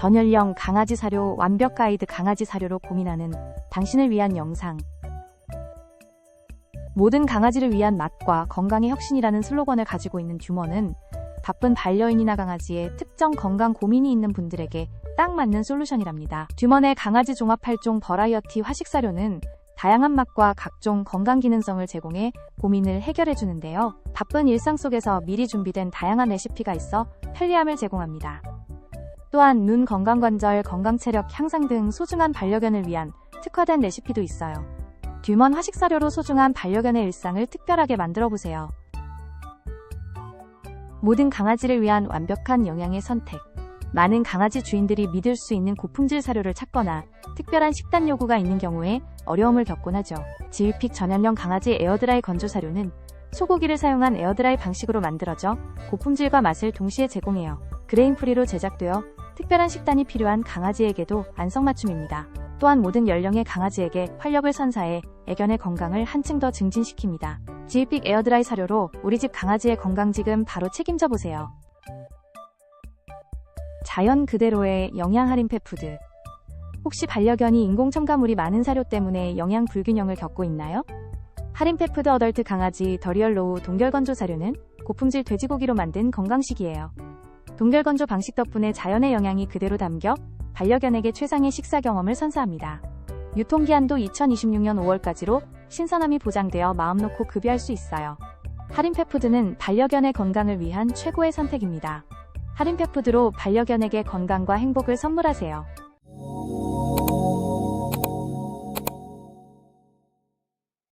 전연령 강아지 사료 완벽 가이드 강아지 사료로 고민하는 당신을 위한 영상. 모든 강아지를 위한 맛과 건강의 혁신이라는 슬로건을 가지고 있는 듀머는 바쁜 반려인이나 강아지의 특정 건강 고민이 있는 분들에게 딱 맞는 솔루션이랍니다. 듀먼의 강아지 종합 8종 버라이어티 화식 사료는 다양한 맛과 각종 건강 기능성을 제공해 고민을 해결해 주는데요. 바쁜 일상 속에서 미리 준비된 다양한 레시피가 있어 편리함을 제공합니다. 또한 눈 건강 관절, 건강 체력 향상 등 소중한 반려견을 위한 특화된 레시피도 있어요. 듀먼 화식 사료로 소중한 반려견의 일상을 특별하게 만들어 보세요. 모든 강아지를 위한 완벽한 영양의 선택. 많은 강아지 주인들이 믿을 수 있는 고품질 사료를 찾거나 특별한 식단 요구가 있는 경우에 어려움을 겪곤 하죠. 지휘픽 전염령 강아지 에어드라이 건조 사료는 소고기를 사용한 에어드라이 방식으로 만들어져 고품질과 맛을 동시에 제공해요. 그레인 프리로 제작되어 특별한 식단이 필요한 강아지에게도 안성맞춤입니다. 또한 모든 연령의 강아지에게 활력을 선사해 애견의 건강을 한층 더 증진시킵니다. 지휘픽 에어드라이 사료로 우리 집 강아지의 건강 지금 바로 책임져 보세요. 자연 그대로의 영양 할인 펫푸드. 혹시 반려견이 인공 첨가물이 많은 사료 때문에 영양 불균형을 겪고 있나요? 할인 펫푸드 어덜트 강아지 더리얼로우 동결건조 사료는 고품질 돼지고기로 만든 건강식이에요. 동결 건조 방식 덕분에 자연의 영양이 그대로 담겨 반려견에게 최상의 식사 경험을 선사합니다. 유통기한도 2026년 5월까지로 신선함이 보장되어 마음 놓고 급여할 수 있어요. 할인 펫푸드는 반려견의 건강을 위한 최고의 선택입니다. 할인 펫푸드로 반려견에게 건강과 행복을 선물하세요.